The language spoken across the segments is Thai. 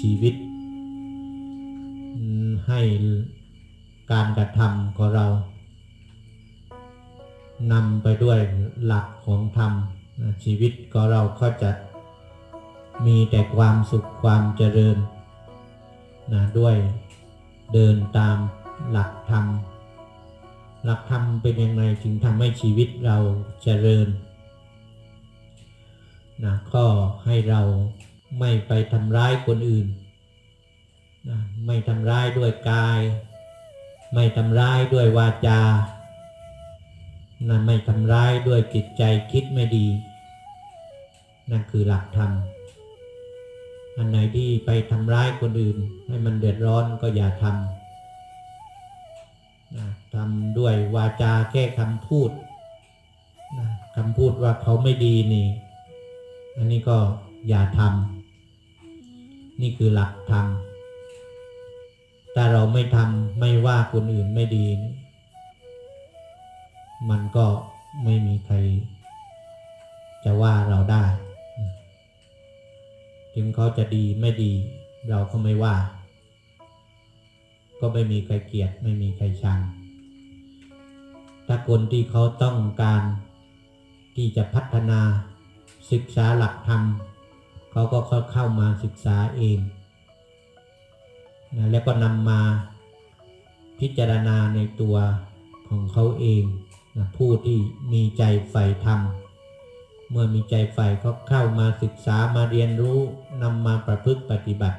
ชีวิต ให้การกระทำของเรานำไปด้วยหลักของธรรม ชีวิตของเราก็จะมีแต่ความสุขความเจริญนะด้วยเดินตามหลักธรรม หลักธรรมเป็นยังไงจึงทำให้ชีวิตเราเจริญนะก็ให้เรา ไม่ไปทำร้ายคนอื่นนะไม่ทำร้ายด้วยกาย ไม่ทำร้ายด้วยวาจานะไม่ทำร้ายด้วยจิตใจคิดไม่ดี นั่นคือหลักธรรม อันไหนที่ไปทำร้ายคนอื่น ให้มันเดือดร้อนก็อย่าทำนะทำด้วยวาจาแค่คำพูดนะคำพูดว่าเขาไม่ดีนี่ อันนี้ก็อย่าทำ นี่คือหลักธรรมถ้าเราไม่ทำไม่ว่าคนอื่นไม่ดี มันก็ไม่มีใคร จะว่าเราได้ ถึงเขาจะดีไม่ดี เราก็ไม่ว่า ก็ไม่มีใครเกลียดไม่มีใครชังถ้าคนที่เขาต้องการที่จะพัฒนาศึกษาหลักธรรม เขาก็เข้ามาศึกษาเองนะแล้วก็นำมาพิจารณาในตัวของเขาเองนะผู้ที่มีใจใฝ่ธรรม เมื่อมีใจใฝ่ก็เข้ามาศึกษามาเรียนรู้นำมาประพฤติปฏิบัติ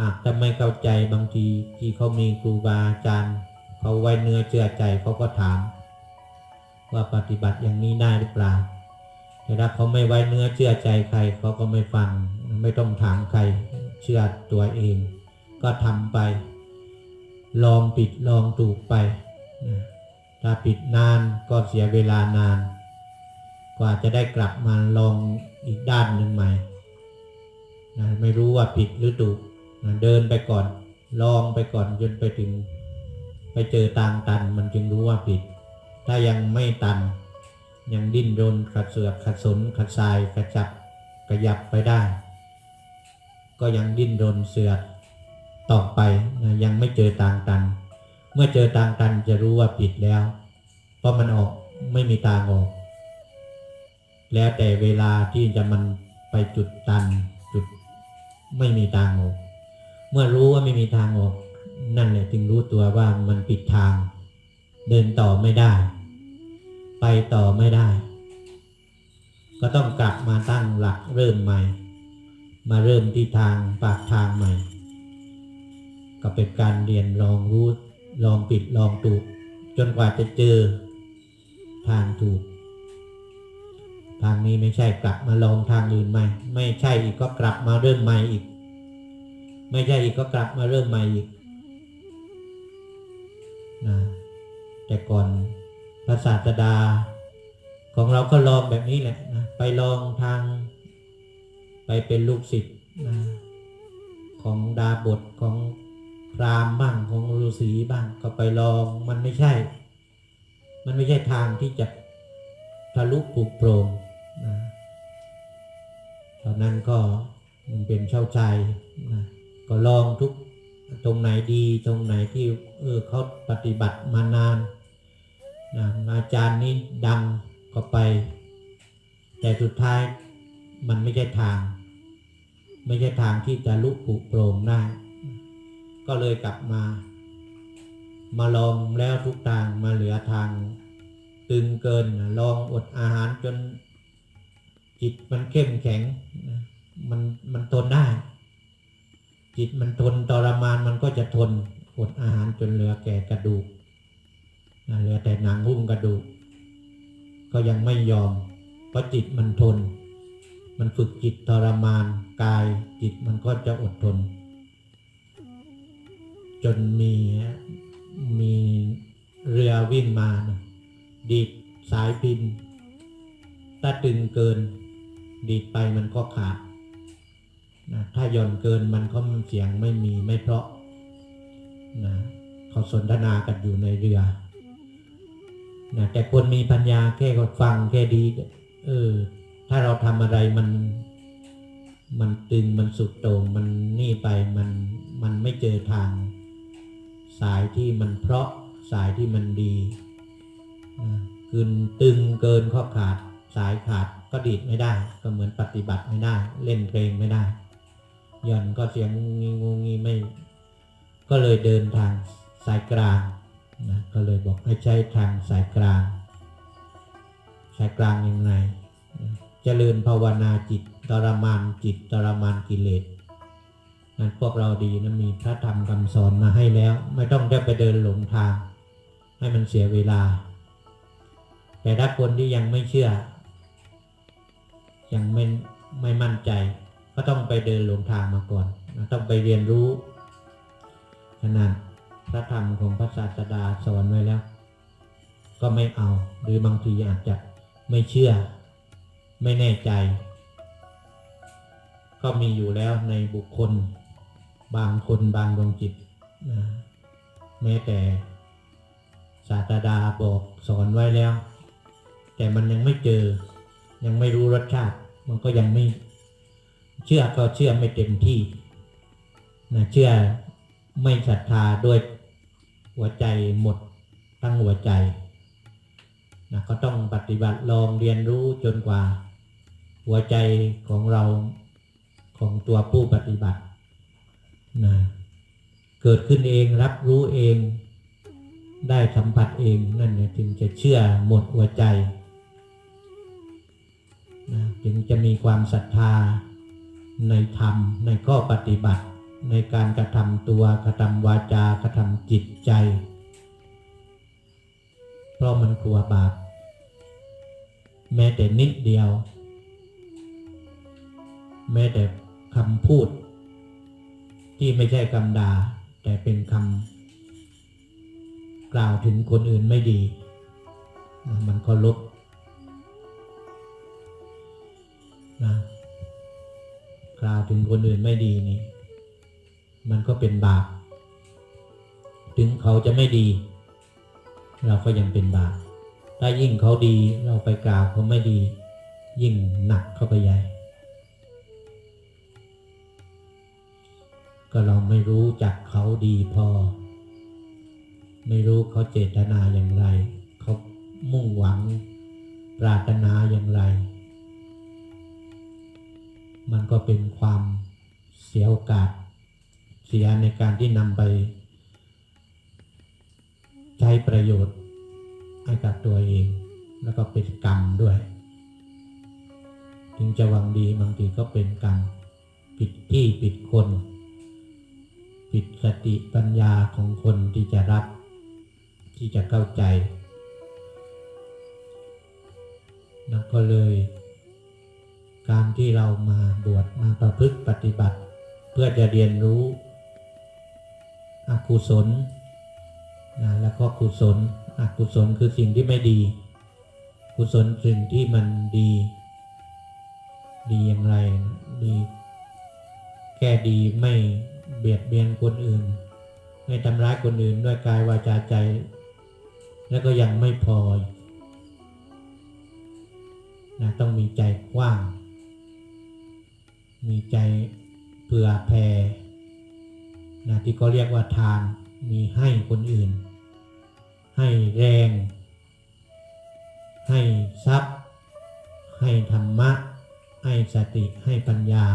หากจะไม่เข้าใจบางทีที่เขามีครูบาอาจารย์เขาไว้เนื้อเชื่อใจเขาก็ถาม ว่าปฏิบัติอย่างนี้ได้หรือเปล่า แต่ถ้าเขาไม่ไว้เนื้อเชื่อใจใครเขาก็ไม่ฟัง ไม่ต้องถามใครเชื่อตัวเอง ก็ทำไป ลองผิดลองถูกไป ถ้าผิดนานก็เสียเวลานาน กว่าจะได้กลับมาลองอีกด้านหนึ่งใหม่นะไม่รู้ว่าผิดหรือถูกนะเดินไปก่อน ลองไปก่อนจนไปถึง ไปเจอทางตันมันจึงรู้ว่าผิด ถ้ายังไม่ตัน ยังดิ้นรนขัดเสือกขัดสนขัดทรายกระจับกระยับไปได้ ก็ยังดิ้นรนเสือกต่อไปนะยังไม่เจอทางตัน เมื่อเจอทางตันจะรู้ว่าผิดแล้ว เพราะมันออกไม่มีทางออก แล้วแต่เวลาที่จะมันไปจุดตันจุดไม่มีทางออก เมื่อรู้ว่าไม่มีทางออก นั่นแหละจึงรู้ตัวว่ามันปิดทาง เดินต่อไม่ได้ ไปต่อไม่ได้ ก็ต้องกลับมาตั้งหลักเริ่มใหม่ มาเริ่มที่ทางปากทางใหม่ ก็เป็นการเรียนลองรู้ลองปิดลองถูก จนกว่าจะเจอ ทางถูก ทางนี้ไม่ใช่กลับมาลองทางอื่นใหม่ ไม่ใช่อีกก็กลับมาเริ่มใหม่อีก ไม่ใช่อีกก็กลับมาเริ่มใหม่อีกนะแต่ก่อน พระศาสดา ของเราก็ลองแบบนี้แหละนะไปลองทาง ไปเป็นลูกศิษย์นะของดาบทของพรามบ้างของฤาษีบ้างก็ไปลองมันไม่ใช่ มันไม่ใช่ทางที่จะทะลุปลุกโปร่งนะตอนนั้นก็มันเป็นเช่าใจนะก็ลองทุกตรงไหนดีตรงไหนที่เออเขาปฏิบัติมานาน นะอาจารย์นี่ดังก็ไป แต่สุดท้ายมันไม่ใช่ทาง ไม่ใช่ทางที่จะลุปลุกโปร่งได้ก็เลยกลับมา มาลองแล้วทุกทางมาเหลือทาง ตึงเกินลองอดอาหารจนจิตมันเข้มแข็งมันมันทนได้ จิตมันทนทรมานมันก็จะทนอดอาหารจนเหลือแก่กระดูก เหลือแต่หนังหุ้มกระดูก ก็ยังไม่ยอมเพราะจิตมันทน มันฝึกจิตทรมานกายจิตมันก็จะอดทน จนมีมีเรือวิ่งมานะดีดสายพินถ้าตึงเกิน ดีดไปมันก็ขาดนะถ้าหย่อนเกินมันก็เสียงไม่มีไม่เพราะนะเขาสนทนากันอยู่ในเรือ นะแต่คนมีปัญญาแค่ก็ฟังแค่ดีเออ ถ้าเราทำอะไรมัน มันตึงมันสุดโต่งมันนี่ไปมันมันไม่เจอทาง สายที่มันเพราะสายที่มันดีคืนตึงเกินข้อขาด สายขาดก็ดีดไม่ได้ ก็เหมือนปฏิบัติไม่ได้ เล่นเพลงไม่ได้ย่อนก็เสียงงูงีงูงีไม่ ก็เลยเดินทางสายกลาง นะก็เลยบอกให้ใช้ทางสายกลาง สายกลางยังไงนะเจริญภาวนาจิตทรมานจิตทรมานกิเลสนั้นพวกเราดีนะมีพระธรรมคำสอนมาให้แล้ว ไม่ต้องได้ไปเดินหลงทาง ให้มันเสียเวลา แต่ถ้าคนที่ยังไม่เชื่อ ยังไม่ไม่มั่นใจ ก็ต้องไปเดินหลงทางมาก่อน ต้องไปเรียนรู้ขนาด พระธรรมของพระศาสดาสอนไว้แล้ว ก็ไม่เอา หรือบางทีอาจจะไม่เชื่อ ไม่แน่ใจ ก็มีอยู่แล้วในบุคคล บางคนบางดวงจิตนะแม้แต่ศาสดาบอกสอนไว้แล้ว แต่มันยังไม่เจอ ยังไม่รู้รสชาติ มันก็ยังไม่ เชื่อก็เชื่อไม่เต็มที่นะเชื่อไม่ศรัทธาด้วย หัวใจหมดทั้งหัวใจนะก็ต้องปฏิบัติลองเรียนรู้จนกว่า หัวใจของเราของตัวผู้ปฏิบัตินะเกิดขึ้นเองรับรู้เอง ได้สัมผัสเองนั่นเนี่ยถึงจะเชื่อหมดหัวใจนะจึงจะมีความศรัทธาในธรรมในข้อปฏิบัติ ในการกระทำตัวกระทำวาจากระทำจิตใจ เพราะมันกลัวบาปแม้แต่นิดเดียว แม้แต่คำพูด ที่ไม่ใช่คำด่า แต่เป็นคำกล่าวถึงคนอื่นไม่ดี มันก็ลบนะกล่าวถึงคนอื่นไม่ดีนี่ มันก็เป็นบาป ถึงเขาจะไม่ดี เราก็ยังเป็นบาป ถ้ายิ่งเขาดีเราไปกล่าวเขาไม่ดี ยิ่งหนักเข้าไปใหญ่ ก็เราไม่รู้จักเขาดีพอ ไม่รู้เขาเจตนาอย่างไร เขามุ่งหวังปรารถนาอย่างไร มันก็เป็นความเสียโอกาส เสียในการที่นำไป ใช้ประโยชน์ให้กับตัวเอง แล้วก็เป็นกรรมด้วย ถึงจะหวังดีบางทีก็เป็นกรรมผิดที่ผิดคน ผิดสติปัญญาของคนที่จะรับ ที่จะเข้าใจนั่นก็เลย การที่เรามาบวชมาประพฤติปฏิบัติ เพื่อจะเรียนรู้ อกุศลนะแล้วก็กุศลอกุศลคือสิ่งที่ไม่ดี กุศลสิ่งที่มันดี ดีอย่างไรดีแค่ดีไม่เบียดเบียนคนอื่น ไม่ทำร้ายคนอื่นด้วยกายวาจาใจ แล้วก็ยังไม่พอนะต้องมีใจกว้าง มีใจเผื่อแผ่ นะที่เขาเรียกว่าทานมีให้คนอื่น ให้แรง ให้ทรัพย์ ให้ธรรมะ ให้สติให้ปัญญา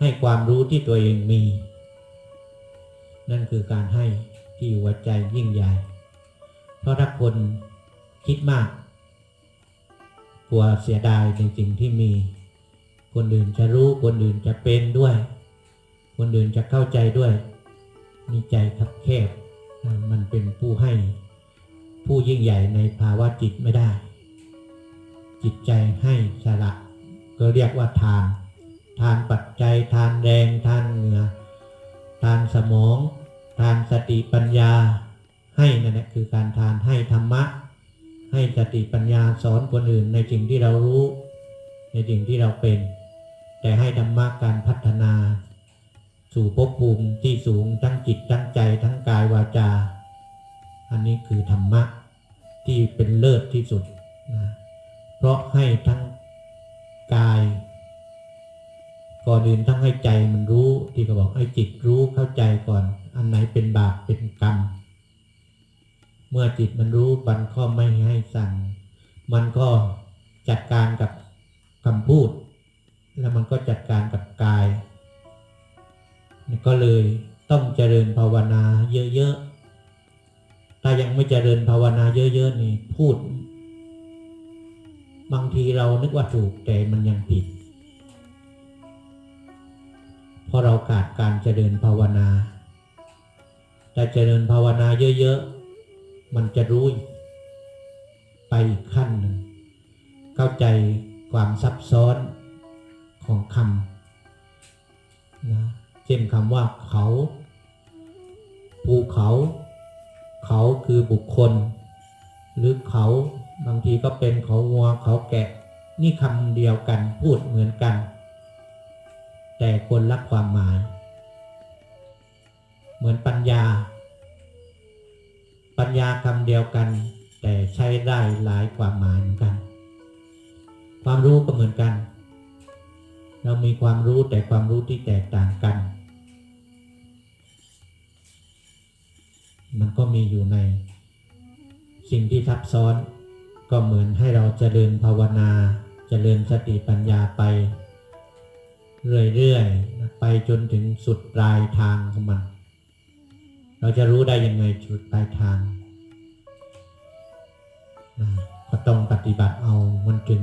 ให้ความรู้ที่ตัวเองมี นั่นคือการให้ที่หัวใจยิ่งใหญ่ เพราะถ้าคนคิดมากกลัวเสียดายในสิ่งที่มี คนอื่นจะรู้คนอื่นจะเป็นด้วย คนอื่นจะเข้าใจด้วย มีใจคับแคบมันเป็นผู้ให้ผู้ยิ่งใหญ่ในภาวะจิตไม่ได้ จิตใจให้สละก็เรียกว่าทาน ทานปัจจัยทานแรงทานเหงื่อทานสมอง ทานสติปัญญา ให้นั่นแหละคือการทานให้ธรรมะ ให้สติปัญญาสอนคนอื่นในสิ่งที่เรารู้ ในสิ่งที่เราเป็น แต่ให้ธรรมะการพัฒนา สู่ภพภูมิที่สูงทั้งจิตทั้งใจทั้งกายวาจา อันนี้คือธรรมะที่เป็นเลิศที่สุดนะเพราะให้ทั้งกาย ก่อนอื่นต้องให้ใจมันรู้ที่เขาบอกให้จิตรู้เข้าใจก่อน อันไหนเป็นบาปเป็นกรรม เมื่อจิตมันรู้มันก็ไม่ให้สั่ง มันก็จัดการกับคำพูด แล้วมันก็จัดการกับกาย ก็เลยต้องเจริญภาวนาเยอะๆ ถ้ายังไม่เจริญภาวนาเยอะๆนี่พูด บางทีเรานึกว่าถูกแต่มันยังผิด เพราะเราขาดการเจริญภาวนาแต่เจริญภาวนาเยอะๆ มันจะรู้ไปอีกขั้นหนึ่ง เข้าใจความซับซ้อนของคำนะ ช่นคำว่าเขา ภูเขา เขาคือบุคคล หรือเขาบางทีก็เป็นเขาวัวเขาแกะ นี่คำเดียวกันพูดเหมือนกัน แต่คนละความหมาย เหมือนปัญญา ปัญญาคำเดียวกัน แต่ใช้ได้หลายความหมายเหมือนกัน ความรู้ก็เหมือนกันเรามีความรู้แต่ความรู้ที่แตกต่างกัน มันก็มีอยู่ใน สิ่งที่ซับซ้อน ก็เหมือนให้เราเจริญภาวนาเจริญสติปัญญาไป เรื่อยๆ ไปจนถึงสุดปลายทางของมัน เราจะรู้ได้ยังไงจุดปลายทางนะก็ต้องปฏิบัติเอา มันถึง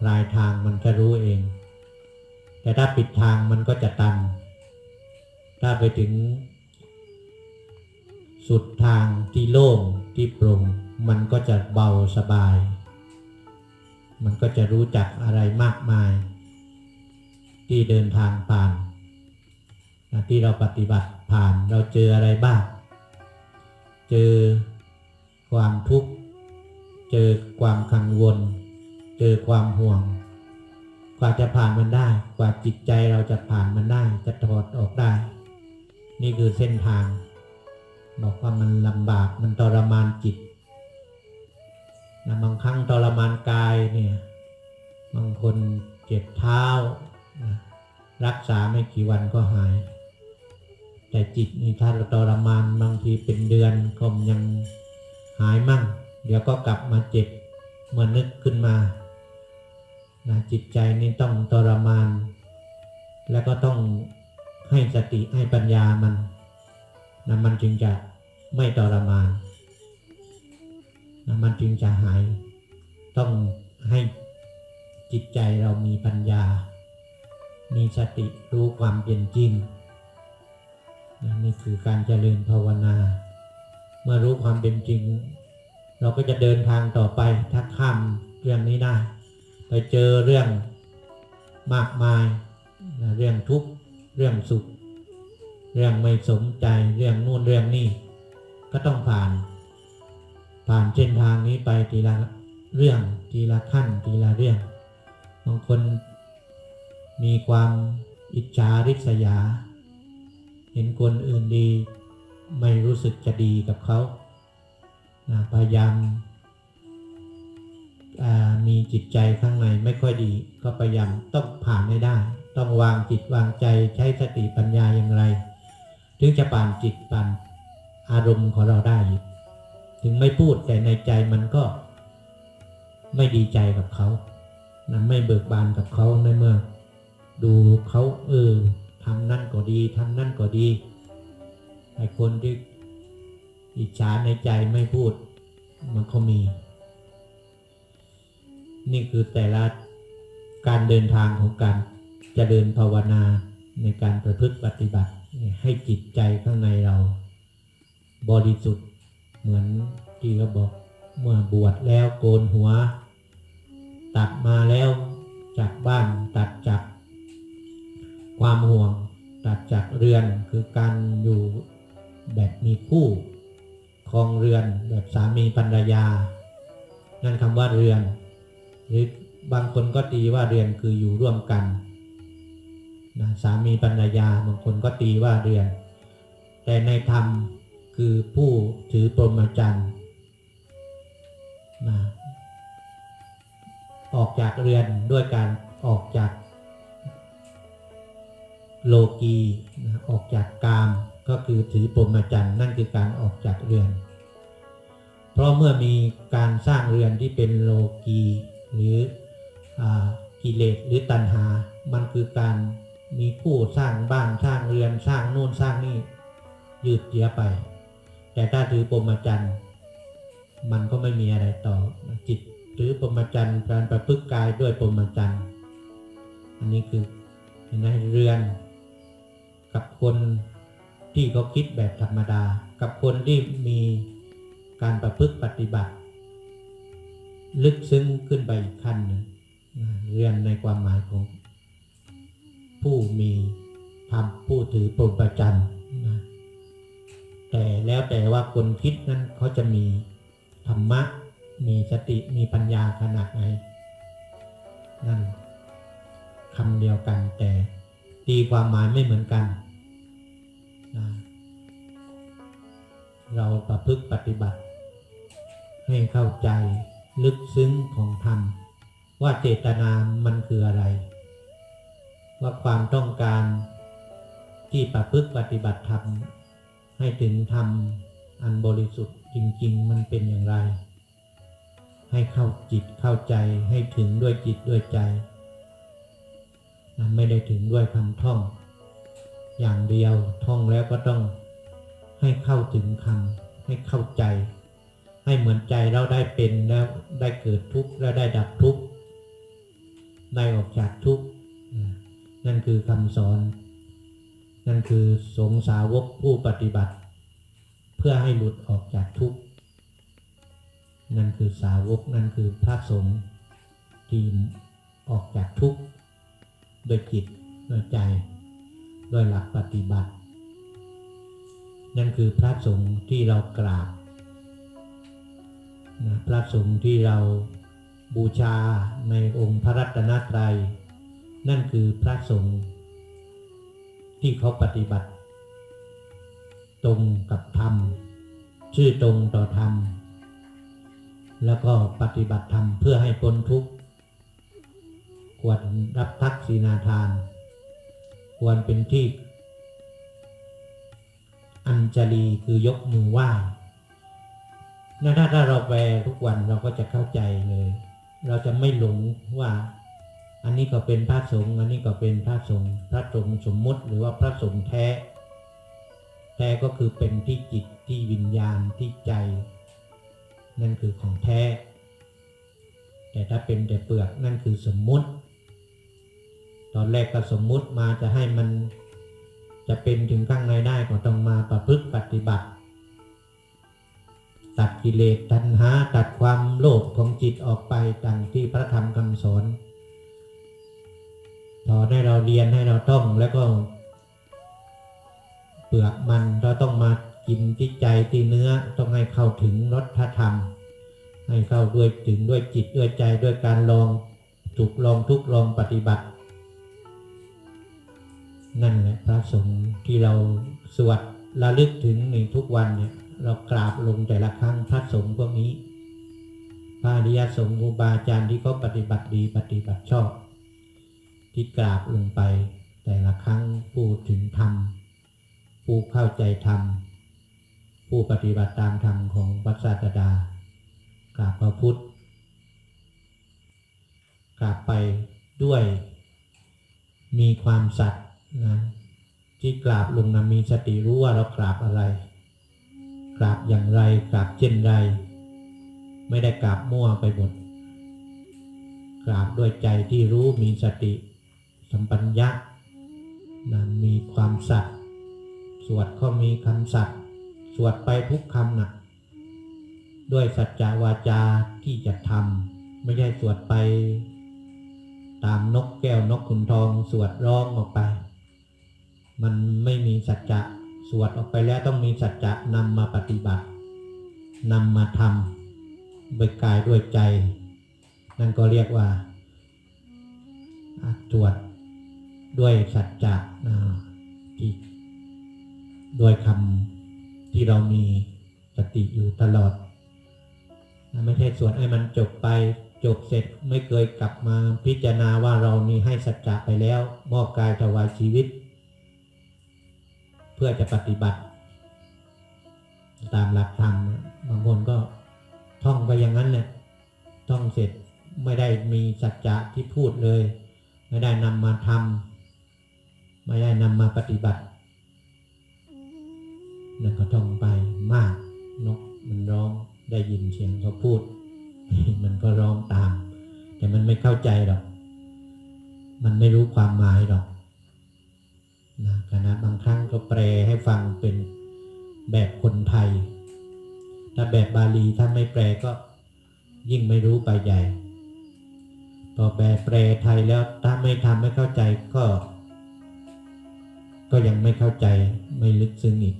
ปลายทางมันจะรู้เอง แต่ถ้าปิดทางมันก็จะตัน ถ้าไปถึง สุดทางที่โล่งที่โปร่งมันก็จะเบาสบาย มันก็จะรู้จักอะไรมากมาย ที่เดินทางผ่าน ที่เราปฏิบัติผ่านเราเจออะไรบ้าง เจอความทุกข์ เจอความกังวล เจอความห่วง กว่าจะผ่านมันได้ กว่าจิตใจเราจะผ่านมันได้ จะถอดออกได้ นี่คือเส้นทาง บอกว่ามันลำบากมันทรมานจิตนะบางครั้งทรมานกายเนี่ยบางคนเจ็บเท้านะรักษาไม่กี่วันก็หาย แต่จิตนี่ถ้าเราทรมานบางทีเป็นเดือนก็ยังหายมั่ง เดี๋ยวก็กลับมาเจ็บเมื่อนึกขึ้นมานะจิตใจนี่ต้องทรมาน แล้วก็ต้องให้สติให้ปัญญามัน นะมันจึงจะไม่ทรมานนะมันจึงจะหาย ต้องให้จิตใจเรามีปัญญา มีสติรู้ความเป็นจริงนะนี่คือการเจริญภาวนา เมื่อรู้ความเป็นจริง เราก็จะเดินทางต่อไปถ้าข้ามเรื่องนี้ได้ไปเจอเรื่องมากมายนะเรื่องทุกข์เรื่องสุข เรื่องไม่สมใจเรื่องนู่นเรื่องนี่ก็ต้องผ่าน ผ่านเส้นทางนี้ไปทีละเรื่องทีละขั้นทีละเรื่องบางคนมีความอิจฉาริษยา เห็นคนอื่นดี ไม่รู้สึกจะดีกับเขาพยายามมีจิตใจข้างในไม่ค่อยดี ก็พยายามต้องผ่านให้ได้ ต้องวางจิตวางใจใช้สติปัญญาอย่างไร ถึงจะผ่านจิตผ่านอารมณ์ของเราได้ ถึงไม่พูดแต่ในใจมันก็ไม่ดีใจกับเขานะไม่เบิกบานกับเขาในเมื่อ ดูเขาเออทำนั่นก็ดีทำนั่นก็ดีไอ้คนที่อิจฉาในใจไม่พูด มันก็มี นี่คือแต่ละการเดินทางของการเจะเดินภาวนาในการประพฤติปฏิบัติ ให้จิตใจข้างในเรา บริสุทธิ์เหมือนที่เขาบอกเมื่อบวชแล้วโกนหัว ตัดมาแล้วจากบ้านตัดจากความห่วง ตัดจากเรือนคือการอยู่แบบมีคู่ครองเรือนแบบสามีภรรยา นั่นคำว่าเรือน หรือบางคนก็ตีว่าเรือนคืออยู่ร่วมกัน นะสามีภรรยาบางคนก็ตีว่าเรือน แต่ในธรรมคือผู้ถือปรมจรรย์นะออกจากเรือนด้วยการออกจากโลกีนะออกจากกามก็คือถือปรมจรรย์นั่นคือการออกจากเรือน เพราะเมื่อมีการสร้างเรือนที่เป็นโลกีหรืออกิเลสหรือตัณหา มันคือการ มีผู้สร้างบ้านสร้างเรือนสร้างโน่นสร้างนี่ยืดเยื้อไป แต่ถ้าถือปรมจรรย์มันก็ไม่มีอะไรต่อจิตถือปรมจรรย์การประพฤติกายด้วยปรมจรรย์อันนี้คือเห็นไหมเรือน กับคนที่เขาคิดแบบธรรมดา กับคนที่มีการประพฤติปฏิบัติ ลึกซึ้งขึ้นไปอีกขั้นหนึ่งนะเรียนในความหมายของ ผู้มีธรรมผู้ถือปรหมจรรย์นะแต่แล้วแต่ว่าคนคิดนั้นเขาจะมีธรรมะ มีสติมีปัญญาขนาดไหนนั่นคำเดียวกันแต่ตีความหมายไม่เหมือนกันนะเราประพฤติปฏิบัติ ให้เข้าใจลึกซึ้งของธรรม ว่าเจตนามันคืออะไร ว่าความต้องการที่ประพฤติปฏิบัติธรรมให้ถึงธรรมอันบริสุทธิ์จริง ๆ มันเป็นอย่างไร ให้เข้าจิตเข้าใจให้ถึงด้วยจิตด้วยใจไม่ได้ถึงด้วยคำท่อง อย่างเดียวท่องแล้วก็ต้องให้เข้าถึงคำให้เข้าใจ ให้เหมือนใจเราได้เป็นแล้วได้เกิดทุกข์แล้วได้ดับทุกข์ได้ออกจากทุกข์ นั่นคือคำสอน นั่นคือสงสาวกผู้ปฏิบัติ เพื่อให้หลุดออกจากทุกข์ นั่นคือสาวกนั่นคือพระสงฆ์ที่ออกจากทุกข์ด้วยจิตด้วยใจด้วยหลักปฏิบัติ นั่นคือพระสงฆ์ที่เรากราบนะพระสงฆ์ที่เราบูชาในองค์พระรัตนตรัย นั่นคือพระสงฆ์ที่เขาปฏิบัติ ตรงกับธรรม ชื่อตรงต่อธรรม แล้วก็ปฏิบัติธรรมเพื่อให้พ้นทุกข์ควรรับทักษีนาทาน ควรเป็นที่ อัญจลีคือยกมือไหว้นะถ้าถ้าเราแปลทุกวันเราก็จะเข้าใจเลย เราจะไม่หลงว่า อันนี้ก็เป็นพระสงฆ์อันนี้ก็เป็นพระสงฆ์พระสงฆ์สมมุติ หรือว่าพระสงฆ์แท้ แท้ก็คือเป็นที่จิตที่วิญญาณที่ใจ นั่นคือของแท้ แต่ถ้าเป็นแต่เปลือกนั่นคือสมมุติ ตอนแรกก็สมมุติมาจะให้มันจะเป็นถึงข้างในได้ก็ต้องมาประพฤติปฏิบัติ ตัดกิเลสตัณหาตัดความโลภของจิตออกไปดังที่พระธรรมคำสอน สอนให้เราเรียนให้เราต้องแล้วก็ เปลือกมันเราต้องมากินที่ใจที่เนื้อต้องให้เข้าถึงรสพระธรรม ให้เข้าด้วยถึงด้วยจิตด้วยใจด้วยการลองถูกลองทุกลองปฏิบัติ นั่นแหละพระสงฆ์ที่เราสวดระลึกถึงในทุกวันเนี่ยเรากราบลงแต่ละครั้งพระสงฆ์พวกนี้พระอริยสงฆ์ครูบาอาจารย์ที่เขาปฏิบัติดีปฏิบัติชอบ ที่กราบลงไป แต่ละครั้งพูดถึงธรรม ผู้เข้าใจธรรม ผู้ปฏิบัติตามธรรมของพระศาสดากราบพระพุทธกราบไปด้วย มีความสัตย์นะที่กราบลงนะมีสติรู้ว่าเรากราบอะไร กราบอย่างไรกราบเช่นไร ไม่ได้กราบมั่วไปหมดกราบด้วยใจที่รู้มีสติ สัมปัญญะนะมีความสัตย์สวดก็มีคำสัตย์สวดไปทุกคำนะด้วยสัจจาวาจาที่จะทำไม่ใช่สวดไป ตามนกแก้วนกขุนทองสวดร้องออกไป มันไม่มีสัจจะสวดออกไปแล้วต้องมีสัจจะนำมาปฏิบัตินำมาทำด้วยกายด้วยใจ นั่นก็เรียกว่าสวด ด้วยสัจจะที่ด้วยคำที่เรามีสติอยู่ตลอด ไม่ใช่สวดให้มันจบไปจบเสร็จไม่เคยกลับมาพิจารณาว่าเรานี่ให้สัจจะไปแล้ว มอบกายถวายชีวิต เพื่อจะปฏิบัติ ตามหลักธรรมบางคนก็ท่องไปอย่างนั้นเนี่ยท่องเสร็จไม่ได้มีสัจจะที่พูดเลย ไม่ได้นำมาทำ ไม่ได้นำมาปฏิบัตินั่นก็ท่องไปมาก นกมันร้องได้ยินเสียงเขาพูด มันก็ร้องตาม แต่มันไม่เข้าใจหรอก มันไม่รู้ความหมายหรอกนะขณะบางครั้งก็แปลให้ฟังเป็นแบบคนไทย ถ้าแบบบาลีถ้าไม่แปลก็ยิ่งไม่รู้ไปใหญ่ พอแปลแปลไทยแล้วถ้าไม่ทำไม่เข้าใจก็ ก็ยังไม่เข้าใจไม่ลึกซึ้งอีก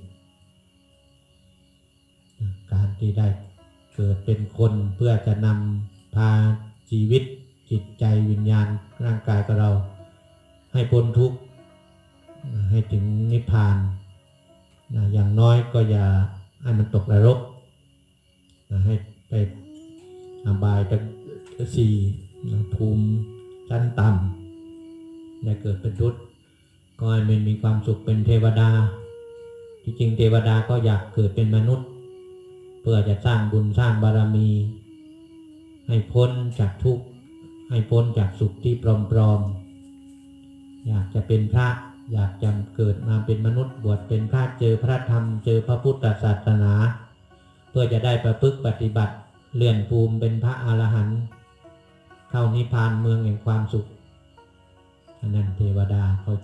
การที่ได้เกิดเป็นคนเพื่อจะนำพาชีวิตจิตใจวิญญาณร่างกายของเรา ให้พ้นทุกข์ให้ถึงนิพพานนะอย่างน้อยก็อย่าให้มันตกนรกนะให้ไปอบายทั้งสี่นะภูมิชั้นต่ำได้เกิดเป็นทุต ก็ให้มันมีความสุขเป็นเทวดา ที่จริงเทวดาก็อยากเกิดเป็นมนุษย์ เพื่อจะสร้างบุญสร้างบารมี ให้พ้นจากทุกข์ให้พ้นจากสุขที่ปลอมๆอยากจะเป็นพระอยากจะเกิดมาเป็นมนุษย์บวชเป็นพระเจอพระธรรม เจอพระพุทธศาสนา เพื่อจะได้ประพฤติปฏิบัติเลื่อนภูมิเป็นพระอรหันต์เข้านิพพานเมืองแห่งความสุขอันนั้นเทวดาเขา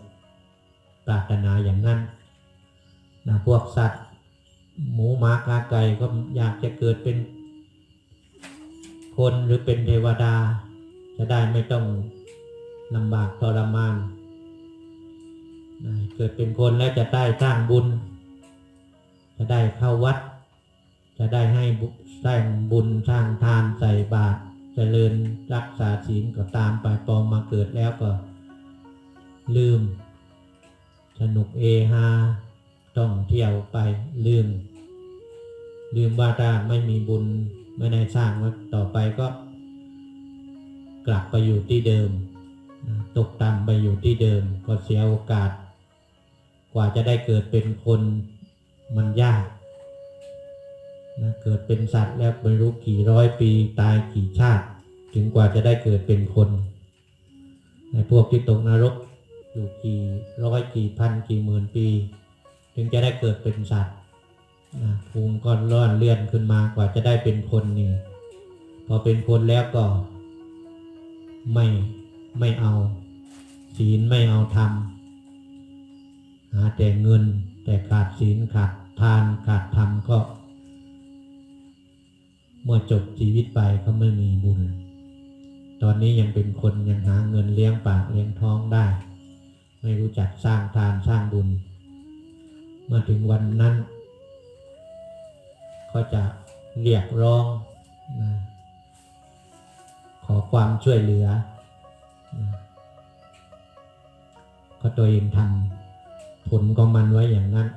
รารถนาอย่างนั้นนะพวกสัตว์ หมูหมากาไก่ก็อยากจะเกิดเป็น คนหรือเป็นเทวดา จะได้ไม่ต้องลำบากทรมานนะเกิดเป็นคนแล้วจะได้สร้างบุญ จะได้เข้าวัด จะได้ให้สร้างบุญสร้างทานใส่บาตรเจริญรักษาศีลก็ตามไปปองมาเกิดแล้วก็ลืม สนุกเอฮาต้องเที่ยวไปลืม ลืมว่าถ้าไม่มีบุญไม่ได้สร้างไว้ต่อไปก็ กลับไปอยู่ที่เดิม ตกต่ำไปอยู่ที่เดิม ก็เสียโอกาส กว่าจะได้เกิดเป็นคนมันยากนะเกิดเป็นสัตว์แล้วไม่รู้กี่ร้อยปีตายกี่ชาติ ถึงกว่าจะได้เกิดเป็นคนในพวกที่ตกนรก อยู่กี่ร้อยกี่พันกี่หมื่นปี ถึงจะได้เกิดเป็นสัตว์ภูมิก็ร่อนเลื่อนขึ้นมากว่าจะได้เป็นคนนี่พอเป็นคนแล้วก็ ไม่ไม่เอา ศีลไม่เอาธรรมหาแต่เงินแต่ขาดศีลขาดทานขาดธรรมก็ เมื่อจบชีวิตไปก็ไม่มีบุญ ตอนนี้ยังเป็นคนยังหาเงินเลี้ยงปากเลี้ยงท้องได้ ไม่รู้จักสร้างทานสร้างบุญ เมื่อถึงวันนั้น ก็จะเรียกร้องนะขอความช่วยเหลือนะก็ตัวเองทำผลของมันไว้อย่างนั้น